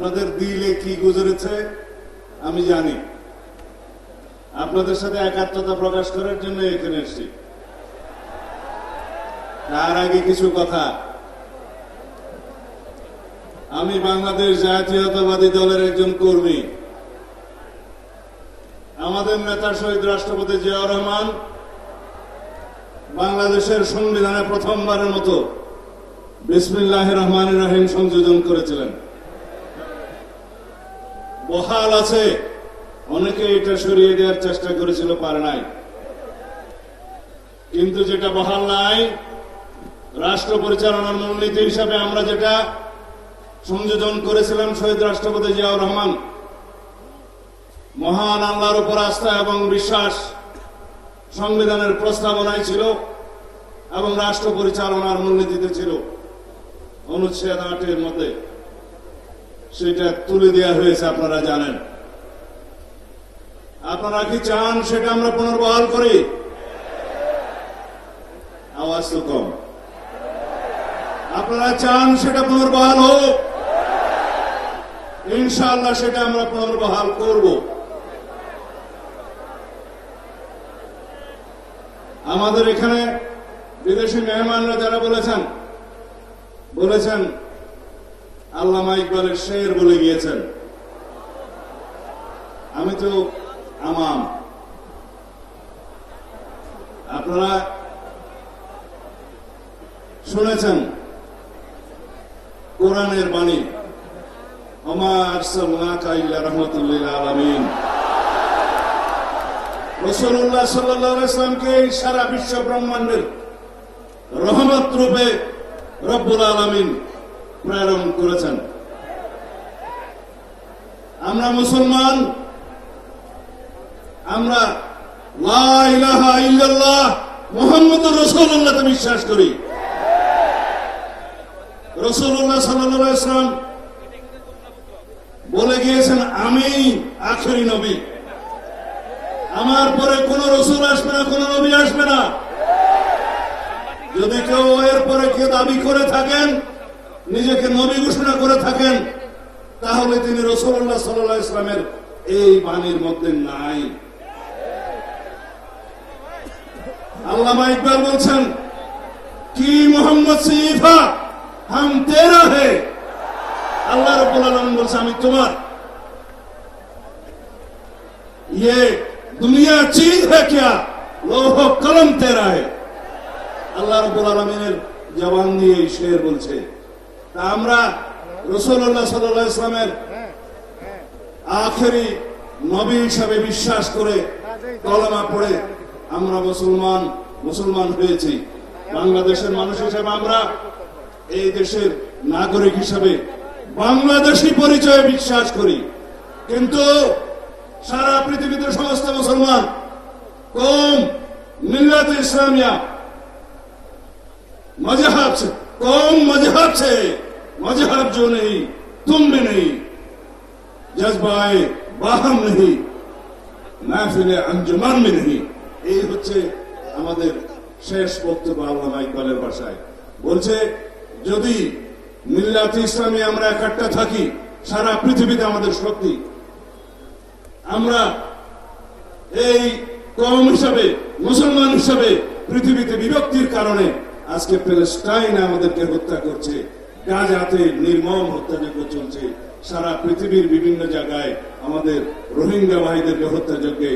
আপনাদের দিলে কি গুজরেছে, আমি জানি। আপনাদের সাথে একাত্মতা প্রকাশ করার জন্য এখানে এসেছি। তার আগে কিছু কথা। আমি বাংলাদেশ জাতীয়তাবাদী দলের একজন কর্মী। আমাদের নেতা শহীদ রাষ্ট্রপতি জিয়াউর রহমান বাংলাদেশের সংবিধানে প্রথমবারের মতো বিসমিল্লাহ রহমান রহিম সংযোজন করেছিলেন। বহাল আছে। অনেকে এটা সরিয়ে দেওয়ার চেষ্টা করেছিল, পারে নাই। কিন্তু যেটা বহাল নাই, রাষ্ট্র পরিচালনার মূলনীতি হিসাবে আমরা যেটা সংযোজন করেছিলাম শহীদ রাষ্ট্রপতি জিয়াউর রহমান, মহান আল্লাহর উপর আস্থা এবং বিশ্বাস সংবিধানের প্রস্তাবনায় ছিল এবং রাষ্ট্র পরিচালনার মূলনীতিতে ছিল। অনুচ্ছেদ আটের মধ্যে সেটা তুলে দেওয়া হয়েছে, আপনারা জানেন। আপনারা কি চান সেটা আমরা পুনর্বহাল করি? আওয়াজ তো কম। আপনারা চান সেটা পুনর্বহাল হোক? ইনশাল্লাহ সেটা আমরা পুনর্বহাল করব। আমাদের এখানে বিদেশি মেহমানরা যারা বলেছেন বলেছেন আল্লামা ইকবালের শের বলে গিয়েছেন। আমি তো আমাম। আপনারা শুনেছেন কোরআনের বাণী রসুল্লাহ সাল্লামকে সারা বিশ্ব ব্রহ্মাণ্ডের রহমত রূপে রব্বুল আলমিন প্রেরণ করেছেন। আমরা মুসলমান, আমরা বিশ্বাস করি। বলে গিয়েছেন, আমি আখেরি নবী। আমার পরে কোন রসুল আসবে না, কোন নবী আসবে না। যদি কেউ এর পরে কেউ দাবি করে থাকেন নিজেকে নবী ঘোষণা করে থাকেন তাহলে তিনি রসুল্লাহ সাল্লাহ ইসলামের এই বাণীর মধ্যে নাই আল্লামা ইকবাল বলছেন কি মোহাম্মদ সিফা হাম তেরা হে আল্লাহ রব্বুল আলম বলছে আমি তোমার ये दुनिया चीज है क्या लोह कलम तेरा है আল্লাহ রব্বুল আলমিনের জবান দিয়ে এই শের বলছে তা আমরা রসুল্লাহ আখেরি নবী হিসাবে বিশ্বাস করে কলমা পড়ে আমরা মুসলমান মুসলমান হয়েছি। বাংলাদেশের মানুষ হিসাবে আমরা এই দেশের নাগরিক হিসাবে বাংলাদেশি পরিচয়ে বিশ্বাস করি। কিন্তু সারা পৃথিবীতে সমস্ত মুসলমান কম মিল্লাত ইসলামিয়া, মজাহাব कौम मजहब से मजहब जो नहीं तुम में नहीं जज्बाए बाहम नहीं महफिल अंजुमान में नहीं এই হচ্ছে আমাদের শেষ বক্তব্য আল্লামা ইকবালের ভাষায় বলছে যদি মিল্লাত ইসলামী আমরা একাট্টা থাকি সারা পৃথিবীতে আমাদের শক্তি আমরা এই কম হিসাবে মুসলমান হিসাবে পৃথিবীতে বিভক্তির কারণে আজকে প্যালেস্টাইন আমাদেরকে হত্যা করছে, গাজাতে নির্মম হত্যাযজ্ঞ চলছে। সারা পৃথিবীর বিভিন্ন জায়গায় আমাদের রোহিঙ্গা ভাইদেরকে হত্যাযজ্ঞে